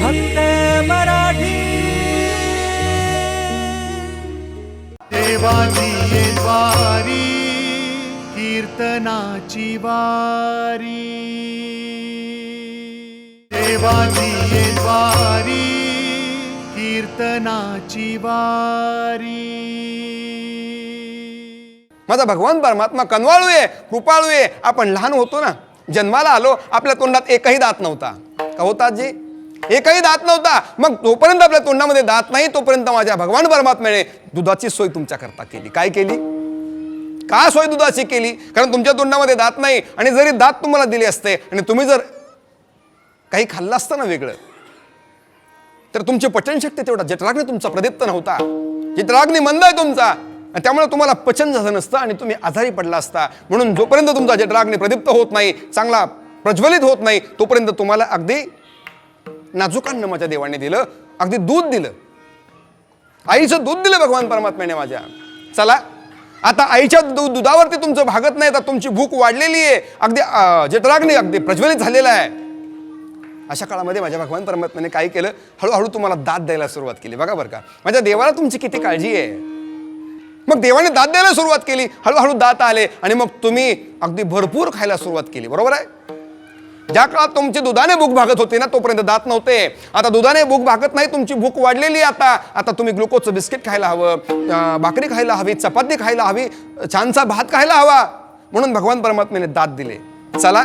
फक्त मराठी. देवाची ये द्वारी कीर्तनाची वारी. देवाची ये द्वारी कीर्तनाची वारी. माझा भगवान परमात्मा कनवाळू आहे कृपाळू आहे आपण लहान होतो ना जन्माला आलो आपल्या तोंडात एकही दात नव्हता. का होता जी एकही दात नव्हता. मग तोपर्यंत आपल्या तोंडामध्ये दात नाही तोपर्यंत माझ्या भगवान परमात्म्याने दुधाची सोय तुमच्याकरता केली. काय केली? का सोय दुधाची केली? कारण तुमच्या तोंडामध्ये दात नाही आणि जरी दात तुम्हाला दिले असते आणि तुम्ही जर काही खाल्लं असतं ना वेगळं तर तुमची पचनशक्ती तेवढा. जठराग्नी तुमचा प्रदीप्त नव्हता. जठराग्नी मंद आहे तुमचा. त्यामुळे तुम्हाला पचन झालं नसतं आणि तुम्ही आजारी पडला असता. म्हणून जोपर्यंत तुमचा जठराग्नी प्रदीप्त होत नाही चांगला प्रज्वलित होत नाही तोपर्यंत तुम्हाला अगदी नाजुकांना माझ्या देवाने दिलं. अगदी दूध दिलं. आईचं दूध दिलं भगवान परमात्म्याने माझ्या. चला आता आईच्या दु दुधावरती तुमचं भागत नाही तर तुमची भूक वाढलेली आहे. अगदी अं, अगदी प्रज्वलित झालेला आहे. अशा काळामध्ये माझ्या भगवान परमात्म्याने काय केलं? हळूहळू तुम्हाला दात द्यायला सुरुवात केली. बघा बरं का. माझ्या देवाला तुमची किती काळजी आहे? मग देवाने दात द्यायला सुरुवात केली. हळूहळू दात आले आणि मग तुम्ही अगदी भरपूर खायला सुरुवात केली. बरोबर आहे? ज्या काळात तुमची दुधाने भूक भागत होती ना तोपर्यंत दात नव्हते. आता दुधाने भूक भागत नाही तुमची भूक वाढलेली आहे आता. आता तुम्ही ग्लुकोजचं बिस्किट खायला हवं भाकरी खायला हवी चपाती खायला हवी छानसा भात खायला हवा. म्हणून भगवान परमात्म्याने दात दिले. चला.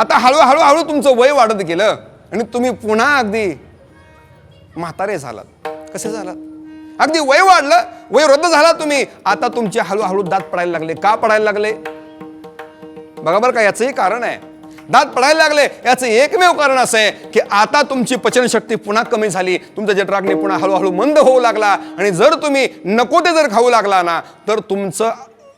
आता हळूहळू हळू तुमचं वय वाढत गेलं आणि तुम्ही पुन्हा अगदी म्हातारे झालात. कसे झालात? अगदी वय वाढलं वय वृद्ध झाला तुम्ही. आता तुमचे हळूहळू दात पडायला लागले. का पडायला लागले? बघा बरं का? याचंही कारण आहे. दात पडायला लागले याचं एकमेव कारण असं आहे की आता तुमची पचनशक्ती पुन्हा कमी झाली तुमचा जठराग्नी पुन्हा हळूहळू मंद होऊ लागला आणि जर तुम्ही नको ते जर खाऊ लागला ना तर तुमचं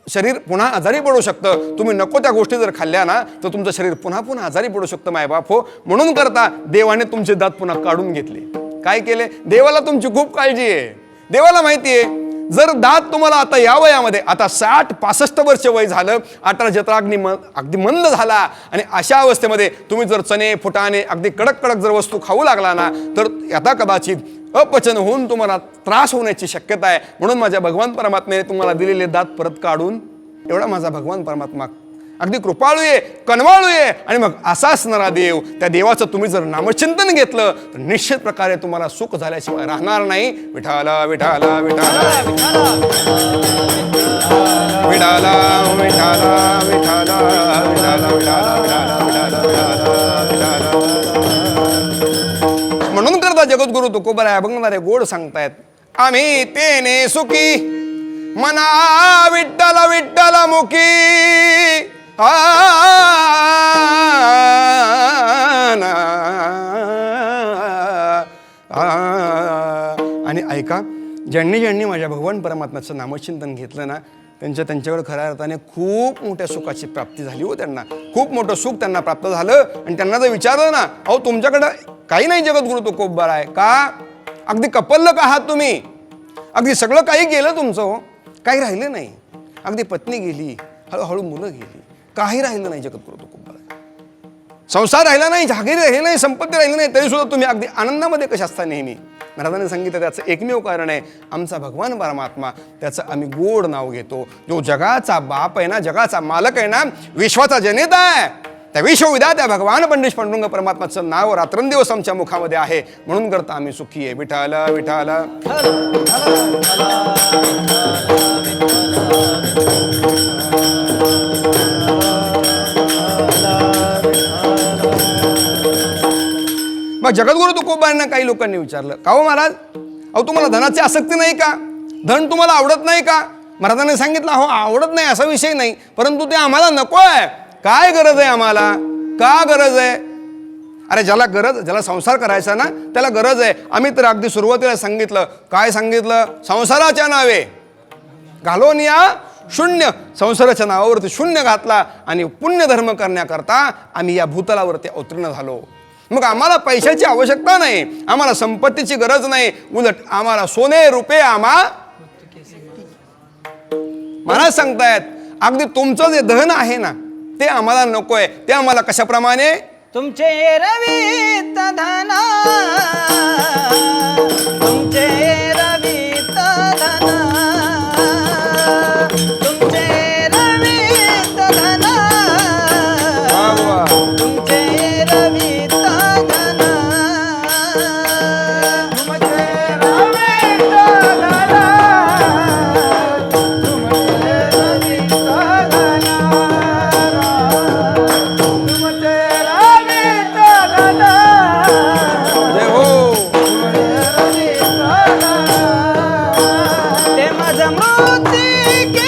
शरीर पुन्हा आजारी पडू शकतं. तुम्ही नको त्या गोष्टी जर खाल्ल्या ना तर तुमचं शरीर पुन्हा पुन्हा आजारी पडू शकतं मायबाप हो. म्हणून करता देवाने तुमचे दात पुन्हा काढून घेतले. काय केले? देवाला तुमची खूप काळजी आहे. देवाला माहिती आहे जर दात तुम्हाला आता या वयामध्ये आता साठ पासष्ट वर्ष वय झालं अठरा जत्राग्नी म अगदी मंद झाला आणि अशा अवस्थेमध्ये तुम्ही जर चणे फुटाणे अगदी कडक कडक जर वस्तू खाऊ लागला ना तर आता कदाचित अपचन होऊन तुम्हाला त्रास होण्याची शक्यता आहे. म्हणून माझ्या भगवान परमात्म्याने तुम्हाला दिलेले दात परत काढून एवढा माझा भगवान परमात्मा अगदी कृपाळू आहे कनवाळू आहे आणि मग असा असणारा देव त्या देवाचं तुम्ही जर नामचिंतन घेतलं तर निश्चित प्रकारे तुम्हाला सुख झाल्याशिवाय राहणार नाही. विठाला विठाला विठाला. विठाला विठाला विठाला विठाला विठाला म्हणून करता जगद्गुरु तुकोबराय अभंगणारे गोड सांगतायत आम्ही तेने सुखी मना विठ्ठल विठ्ठल मुखी का? ज्यांनी ज्यांनी माझ्या भगवान परमात्म्याचं नामचिंतन घेतलं ना त्यांच्या त्यांच्याकडे खऱ्या अर्थाने खूप मोठ्या सुखाची प्राप्ती झाली हो त्यांना. खूप मोठं सुख त्यांना प्राप्त झालं आणि त्यांना जर विचारलं ना अहो तुमच्याकडं काही नाही जगद्गुरु तो कोब्बार आहे. का? अगदी कपल्लक आहात तुम्ही? अगदी सगळं काही गेलं तुमचं हो. काही राहिलं नाही. अगदी पत्नी गेली हळूहळू मुलं गेली. काही राहिलं नाही जगद्गुरु तो कोब्बार संसार राहिला नाही जागीर राहिली नाही संपत्ती राहिली नाही तरी सुद्धा तुम्ही अगदी आनंदामध्ये कशा असता नेहमी? महाराजांनी सांगितलं त्याचं एकमेव कारण आहे आमचा भगवान परमात्मा त्याचं आम्ही गोड नाव घेतो जो जगाचा बाप आहे ना जगाचा मालक आहे ना विश्वाचा जनेता आहे त्या विश्वविद्या भगवान पंडित पांडुरंग परमात्माचं नाव रात्रंदिवस आमच्या मुखामध्ये आहे म्हणून करता आम्ही सुखी आहे विठाला विठाल मग जगद्गुरु तुकोबांना काही लोकांनी विचारलं का हो महाराज? अहो तुम्हाला धनाची आसक्ती नाही का? धन तुम्हाला आवडत नाही का? महाराजांनी सांगितलं हो आवडत नाही असा विषय नाही परंतु ते आम्हाला नको आहे काय गरज आहे आम्हाला? का गरज आहे? अरे ज्याला गरज ज्याला संसार करायचा ना त्याला गरज आहे. आम्ही तर अगदी सुरुवातीला सांगितलं. काय सांगितलं? संसाराच्या नावे. घालून या शून्य. संसाराच्या नावावरती शून्य घातला आणि पुण्यधर्म करण्याकरता आम्ही या भूतलावरती अवतीर्ण झालो. मग आम्हाला पैशाची आवश्यकता नाही आम्हाला संपत्तीची गरज नाही. उलट आम्हाला सोने रुपये आम्हा महाराज सांगतायत. अगदी तुमचं जे धन आहे ना ते आम्हाला नको आहे ते आम्हाला कशाप्रमाणे? तुमचे रवी धना. मृत्तिके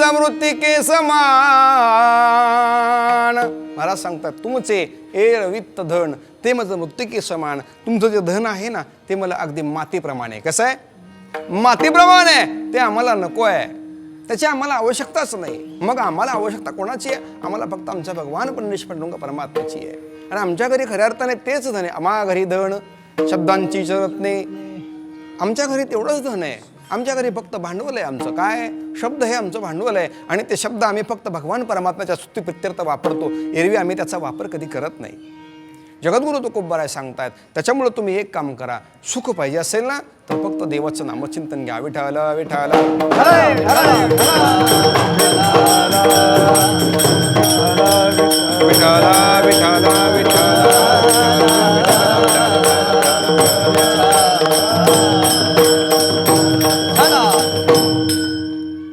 मज मृत्तिके समान. मला सांगतात तुमचे ए वित्त धन ते मज मृत्तिके समान. तुमचं जे धन आहे ना ते मला अगदी मातीप्रमाणे. आहे. कसं आहे? मातीप्रमाणे. ते आम्हाला नको आहे. त्याची आम्हाला आवश्यकताच नाही. मग आम्हाला आवश्यकता कोणाची आहे? आम्हाला फक्त आमच्या भगवान परमेश्वर परमात्म्याची आहे. आणि आमच्या घरी खऱ्या अर्थाने तेच धन आहे. आम्हा घरी धन शब्दांची रत्ने आमच्या घरी तेवढंच धन आहे. आमच्या घरी फक्त भांडवल आहे आमचं. काय? शब्द हे आमचं भांडवल आहे. आणि ते शब्द आम्ही फक्त भगवान परमात्म्याच्या स्तुतीप्रित्यर्थ वापरतो. एरवी आम्ही त्याचा वापर कधी करत नाही. जगद्गुरु तुकोबराय सांगतायत. त्याच्यामुळे तुम्ही एक काम करा. सुख पाहिजे असेल ना तर फक्त देवाचं नामचिंतन घ्या. विठाला विठाला